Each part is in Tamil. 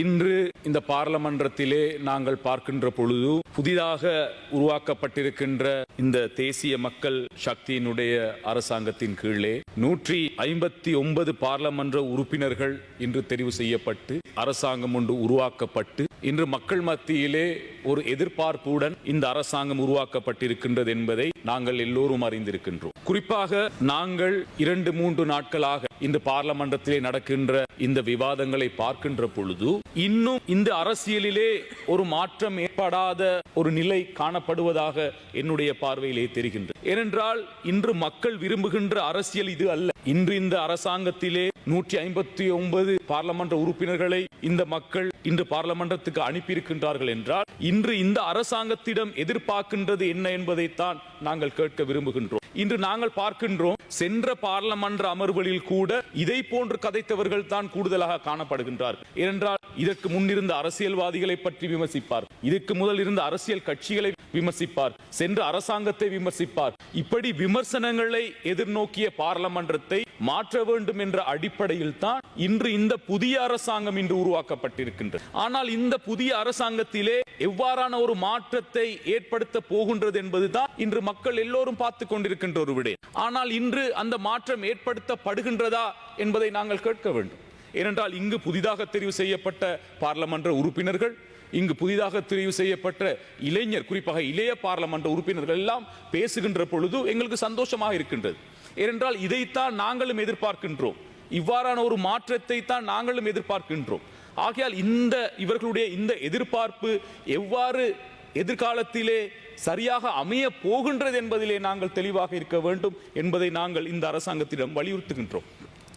இன்று இந்த பாராளுமன்றத்திலே நாங்கள் பார்க்கின்ற பொழுது புதிதாக உருவாக்கப்பட்டிருக்கின்ற இந்த தேசிய மக்கள் சக்தியினுடைய அரசாங்கத்தின் கீழே நூற்றி ஐம்பத்தி ஒன்பது பாராளுமன்ற உறுப்பினர்கள் இன்று தெரிவு செய்யப்பட்டு அரசாங்கம் ஒன்று உருவாக்கப்பட்டு இன்று மக்கள் மத்தியிலே ஒரு எதிர்பார்ப்புடன் இந்த அரசாங்கம் உருவாக்கப்பட்டிருக்கின்றது என்பதை நாங்கள் எல்லோரும் அறிந்திருக்கின்றோம். குறிப்பாக நாங்கள் இரண்டு மூன்று நாட்களாக இந்த பார்லமன்றத்திலே நடக்கின்ற இந்த விவாதங்களை பார்க்கின்ற பொழுது இன்னும் இந்த அரசியலிலே ஒரு மாற்றம் ஏற்படாத ஒரு நிலை காணப்படுவதாக என்னுடைய பார்வையிலே தெரிகின்றது. ஏனென்றால் இன்று மக்கள் விரும்புகின்ற அரசியல் இது அல்ல. இன்று இந்த அரசாங்கத்திலே நூற்றி ஐம்பத்தி ஒன்பது பார்லமன்ற உறுப்பினர்களை இந்த மக்கள் இன்று பார்லமன்றத்துக்கு அனுப்பியிருக்கின்றார்கள் என்றால் இன்று இந்த அரசாங்கத்திடம் எதிர்பார்க்கின்றது என்ன என்பதைத்தான் நாங்கள் கேட்க விரும்புகின்றோம். இன்று நாங்கள் பார்க்கின்றோம் சென்ற பாராளுமன்ற அமர்வுகளில் கூட இதை போன்று கதைத்தவர்கள் தான் கூடுதலாக காணப்படுகின்றார். ஏனென்றால் இதற்கு முன்னிருந்த அரசியல்வாதிகளை பற்றி விமர்சிப்பார். இதற்கு முதல் இருந்த அரசியல் கட்சிகளை விமர்சிப்பார். சென்ற அரசாங்கத்தை விமர்சிப்பார். இப்படி விமர்சனங்களை எதிர்நோக்கிய பாராளுமன்றத்தை மாற்ற வேண்டும் என்ற அடிப்படையில் தான் இன்று இந்த புதிய அரசாங்கம் இன்று உருவாக்கப்பட்டிருக்கின்றது. ஆனால் இந்த புதிய அரசாங்கத்திலே எவ்வாறான ஒரு மாற்றத்தை ஏற்படுத்த போகின்றது என்பதுதான் இன்று மக்கள் எல்லோரும் பார்த்து கொண்டிருக்கின்ற ஒரு விடயம் ஆனால் இன்று அந்த மாற்றம் ஏற்படுத்தப்படுகின்றதா என்பதை நாங்கள் கேட்க வேண்டும். ஏனென்றால் இங்கு புதிதாக தெரிவு செய்யப்பட்ட பாராளுமன்ற உறுப்பினர்கள் இங்கு புதிதாக தெரிவு செய்யப்பட்ட இளைஞர் குறிப்பாக இளைய பாராளுமன்ற உறுப்பினர்கள் எல்லாம் பேசுகின்ற பொழுது எங்களுக்கு சந்தோஷமாக இருக்கின்றது. ஏனென்றால் இதைத்தான் நாங்களும் எதிர்பார்க்கின்றோம். இவ்வாறான ஒரு மாற்றத்தை தான் நாங்களும் எதிர்பார்க்கின்றோம். ஆகையால் இந்த இவர்களுடைய இந்த எதிர்பார்ப்பு எவ்வாறு எதிர்காலத்திலே சரியாக அமைய போகின்றது என்பதிலே நாங்கள் தெளிவாக இருக்க வேண்டும் என்பதை நாங்கள் இந்த அரசாங்கத்திடம் வலியுறுத்துகின்றோம்.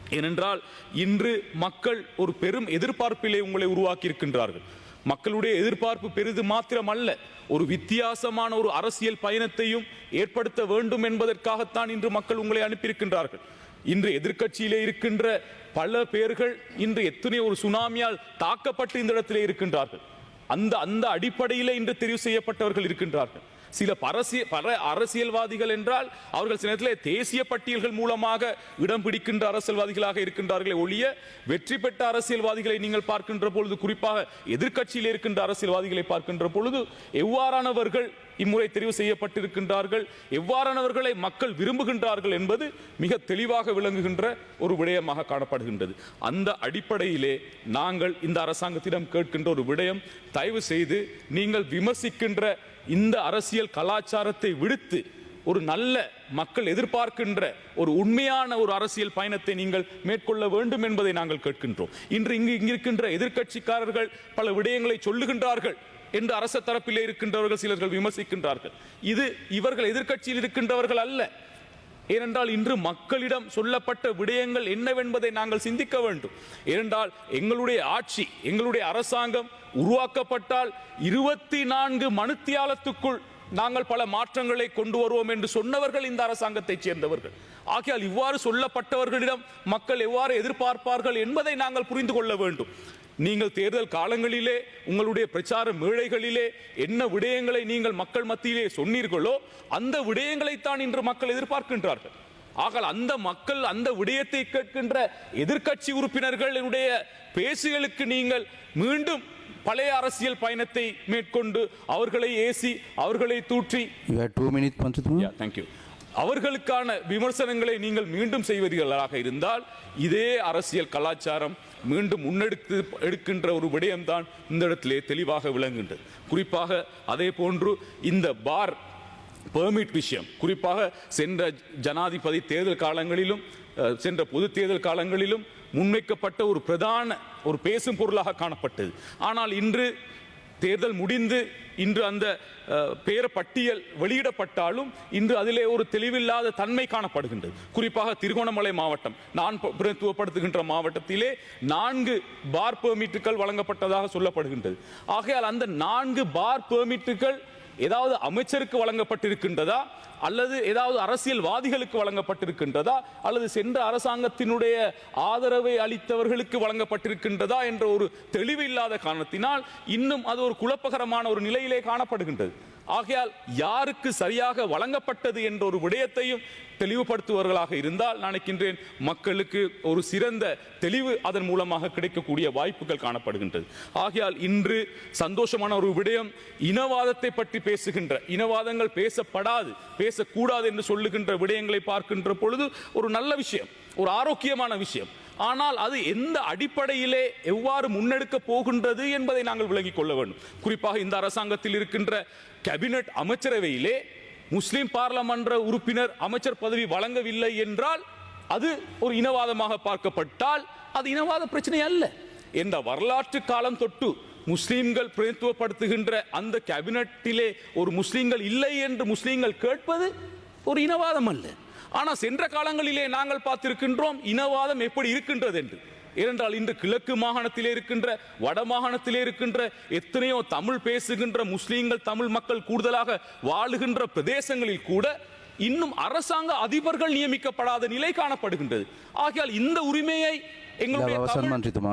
ஏனென்றால் இன்று மக்கள் ஒரு பெரும் எதிர்பார்ப்பிலே உங்களை உருவாக்கி இருக்கின்றார்கள் மக்களுடைய எதிர்பார்ப்பு பெரிது மாத்திரம் அல்ல ஒரு வித்தியாசமான ஒரு அரசியல் பயணத்தையும் ஏற்படுத்த வேண்டும் என்பதற்காகத்தான் இன்று மக்கள் உங்களை அனுப்பியிருக்கின்றார்கள். இன்று எதிர்க்கட்சியிலே இருக்கின்ற பல பேர்கள் இன்று எத்தனை ஒரு சுனாமியால் தாக்கப்பட்டு இந்த இடத்திலே இருக்கின்றார்கள். அந்த அந்த அடிப்படையிலே இன்று தெரிவு செய்யப்பட்டவர்கள் இருக்கின்றார்கள். சில பரசிய பல அரசியல்வாதிகள் என்றால் அவர்கள் சில நேரத்தில் தேசிய பட்டியல்கள் மூலமாக இடம் பிடிக்கின்ற அரசியல்வாதிகளாக இருக்கின்றார்களே ஒழிய வெற்றி பெற்ற அரசியல்வாதிகளை நீங்கள் பார்க்கின்ற பொழுது குறிப்பாக எதிர்க்கட்சியில் இருக்கின்ற அரசியல்வாதிகளை பார்க்கின்ற பொழுது எவ்வாறானவர்கள் இம்முறை தெரிவு செய்யப்பட்டிருக்கின்றார்கள் எவ்வாறானவர்களை மக்கள் விரும்புகின்றார்கள் என்பது மிக தெளிவாக விளங்குகின்ற ஒரு விடயமாக காணப்படுகின்றது. அந்த அடிப்படையிலே நாங்கள் இந்த அரசாங்கத்திடம் கேட்கின்ற ஒரு விடயம் தயவு செய்து நீங்கள் விமர்சிக்கின்ற இந்த அரசியல் கலாச்சாரத்தை விடுத்து ஒரு நல்ல மக்கள் எதிர்பார்க்கின்ற ஒரு உண்மையான ஒரு அரசியல் பயணத்தை நீங்கள் மேற்கொள்ள வேண்டும் என்பதை நாங்கள் கேட்கின்றோம். இன்று இங்கு இங்கிருக்கின்ற எதிர்க்கட்சிக்காரர்கள் பல விடயங்களை சொல்லுகின்றார்கள் என்று அரச தரப்பிலே இருக்கின்றவர்கள் சிலர்கள் விமர்சிக்கின்றார்கள். இது இவர்கள் எதிர்க்கட்சியில் இருக்கின்றவர்கள் அல்ல. ஏனென்றால் இன்று மக்களிடம் சொல்லப்பட்ட விடயங்கள் என்னவென்பதை நாங்கள் சிந்திக்க வேண்டும். ஏனென்றால் எங்களுடைய ஆட்சி எங்களுடைய அரசாங்கம் உருவாக்கப்பட்டால் இருபத்தி நான்கு மணித்தியாலத்துக்குள் நாங்கள் பல மாற்றங்களை கொண்டு வருவோம் என்று சொன்னவர்கள் இந்த அரசாங்கத்தைச் சேர்ந்தவர்கள். ஆகையால் இவ்வாறு சொல்லப்பட்டவர்களிடம் மக்கள் எவ்வாறு எதிர்பார்ப்பார்கள் என்பதை நாங்கள் புரிந்து கொள்ள வேண்டும். நீங்கள் தேர்தல் காலங்களிலே உங்களுடைய பிரச்சார மேடைகளிலே என்ன விடயங்களை நீங்கள் மக்கள் மத்தியிலே சொன்னீர்களோ அந்த விடயங்களைத்தான் இன்று மக்கள் எதிர்பார்க்கின்றார்கள் ஆகல் அந்த மக்கள் அந்த விடயத்தை கேட்கின்ற எதிர்க்கட்சி உறுப்பினர்களுடைய பேசுகளுக்கு நீங்கள் மீண்டும் பழைய அரசியல் பயணத்தை மேற்கொண்டு அவர்களை ஏசி அவர்களை தூற்றி. தேங்க்யூ அவர்களுக்கான விமர்சனங்களை நீங்கள் மீண்டும் செய்வீர்களாக இருந்தால் இதே அரசியல் கலாச்சாரம் மீண்டும் முன்னெடுத்து எடுக்கின்ற ஒரு விடயம்தான் இந்த இடத்திலே தெளிவாக விளங்குகின்றது. குறிப்பாக அதே போன்று இந்த பார் பெர்மிட் விஷயம் குறிப்பாக சென்ற ஜனாதிபதி தேர்தல் காலங்களிலும் சென்ற பொது தேர்தல் காலங்களிலும் முன்வைக்கப்பட்ட ஒரு பிரதான ஒரு பேசும் பொருளாக காணப்பட்டது. ஆனால் இன்று தேர்தல் முடிந்து இன்று அந்த பேர பட்டியல் வெளியிடப்பட்டாலும் இன்று அதிலே ஒரு தெளிவில்லாத தன்மை காணப்படுகின்றது. குறிப்பாக திருகோணமலை மாவட்டம். நான் ப- பிரதித்துவப்படுத்துகின்ற மாவட்டத்திலே நான்கு பார் பெர்மிட்டுகள் வழங்கப்பட்டதாக சொல்லப்படுகின்றது. ஆகையால் அந்த நான்கு பார் பெர்மிட்டுகள் ஏதாவது அமைச்சருக்கு வழங்கப்பட்டிருக்கின்றதா? அல்லது ஏதாவது அரசியல்வாதிகளுக்கு வழங்கப்பட்டிருக்கின்றதா? அல்லது சென்ற அரசாங்கத்தினுடைய ஆதரவை அளித்தவர்களுக்கு வழங்கப்பட்டிருக்கின்றதா? என்ற ஒரு தெளிவு இல்லாத காரணத்தினால் இன்னும் அது ஒரு குழப்பகரமான ஒரு நிலையிலே காணப்படுகின்றது. ஆகையால் யாருக்கு சரியாக வழங்கப்பட்டது என்ற ஒரு விடயத்தையும் தெளிவுபடுத்துவர்களாக இருந்தால் நினைக்கின்றேன் மக்களுக்கு ஒரு சிறந்த தெளிவு அதன் மூலமாக கிடைக்கக்கூடிய வாய்ப்புகள் காணப்படுகின்றது. ஆகையால் இன்று சந்தோஷமான ஒரு விடயம் இனவாதத்தை பற்றி பேசுகின்ற இனவாதங்கள் பேசப்படாது பேசக்கூடாது என்று சொல்லுகின்ற விடயங்களை பார்க்கின்ற பொழுது ஒரு நல்ல விஷயம் ஒரு ஆரோக்கியமான விஷயம். ஆனால் அது எந்த அடிப்படையிலே எவ்வாறு முன்னெடுக்க போகின்றது என்பதை நாங்கள் விளங்கிக் கொள்ள வேண்டும். குறிப்பாக இந்த அரசாங்கத்தில் இருக்கின்ற கேபினட் அமைச்சரவையிலே முஸ்லிம் பாராளுமன்ற உறுப்பினர் அமைச்சர் பதவி வழங்கவில்லை என்றால் அது ஒரு இனவாதமாக பார்க்கப்பட்டால் அது இனவாத பிரச்சனை அல்ல. என்ற வரலாற்று காலம் தொட்டு முஸ்லீம்கள் பிரதித்துவப்படுத்துகின்ற அந்த கேபினட்டிலே ஒரு முஸ்லீம்கள் இல்லை என்று முஸ்லீம்கள் கேட்பது ஒரு இனவாதம் அல்ல. ஆனால் சென்ற காலங்களிலே நாங்கள் பார்த்திருக்கின்றோம் இனவாதம் எப்படி இருக்கின்றது என்று ஏனென்றால் இன்று கிழக்கு மாகாணத்திலே இருக்கின்ற வட மாகாணத்திலே இருக்கின்ற எத்தனையோ தமிழ் பேசுகின்ற முஸ்லீம்கள் தமிழ் மக்கள் கூடுதலாக வாழுகின்ற பிரதேசங்களில் கூட இன்னும் அரசாங்க அதிபர்கள் நியமிக்கப்படாத நிலை காணப்படுகின்றது. ஆகையால் இந்த உரிமையை எங்களுடைய.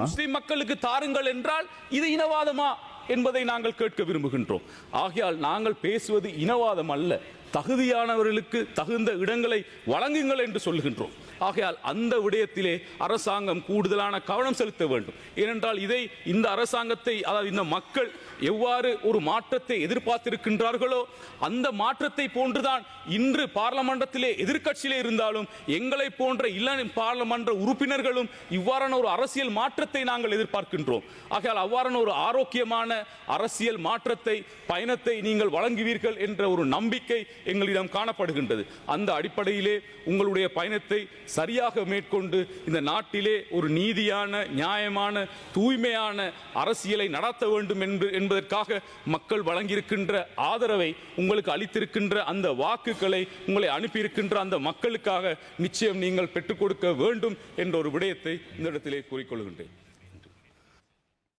முஸ்லிம் மக்களுக்கு தாருங்கள் என்றால் இது இனவாதமா என்பதை நாங்கள் கேட்க விரும்புகின்றோம். ஆகையால் நாங்கள் பேசுவது இனவாதம் அல்ல. தகுதியானவர்களுக்கு தகுந்த இடங்களை வழங்குங்கள் என்று சொல்லுகின்றோம். ஆகையால் அந்த விடயத்திலே அரசாங்கம் கூடுதலான கவனம் செலுத்த வேண்டும். ஏனென்றால் இதை இந்த அரசாங்கத்தை அதாவது இந்த மக்கள் எவ்வாறு ஒரு மாற்றத்தை எதிர்பார்த்திருக்கின்றார்களோ அந்த மாற்றத்தை போன்றுதான் இன்று பார்லமன்றத்திலே எதிர்க்கட்சியிலே இருந்தாலும் எங்களை போன்ற இளம் பார்லமன்ற உறுப்பினர்களும் இவ்வாறான ஒரு அரசியல் மாற்றத்தை நாங்கள் எதிர்பார்க்கின்றோம். ஆகையால் அவ்வாறான ஒரு ஆரோக்கியமான அரசியல் மாற்றத்தை பயணத்தை நீங்கள் வழங்குவீர்கள் என்ற ஒரு நம்பிக்கை எங்களிடம் காணப்படுகின்றது. அந்த அடிப்படையிலே உங்களுடைய பயணத்தை சரியாக மேற்கொண்டு இந்த நாட்டிலே ஒரு நீதியான நியாயமான தூய்மையான அரசியலை நடத்த வேண்டும் என்று என்பதற்காக மக்கள் வழங்கியிருக்கின்ற ஆதரவை உங்களுக்கு அளித்திருக்கின்ற அந்த வாக்கு வாக்குகளை உங்களை அனுப்பியிருக்கின்ற அந்த மக்களுக்காக நிச்சயம் நீங்கள் பெற்றுக் கொடுக்க வேண்டும் என்ற ஒரு விடயத்தை இந்த இடத்திலே கூறிக்கொள்கின்றேன்.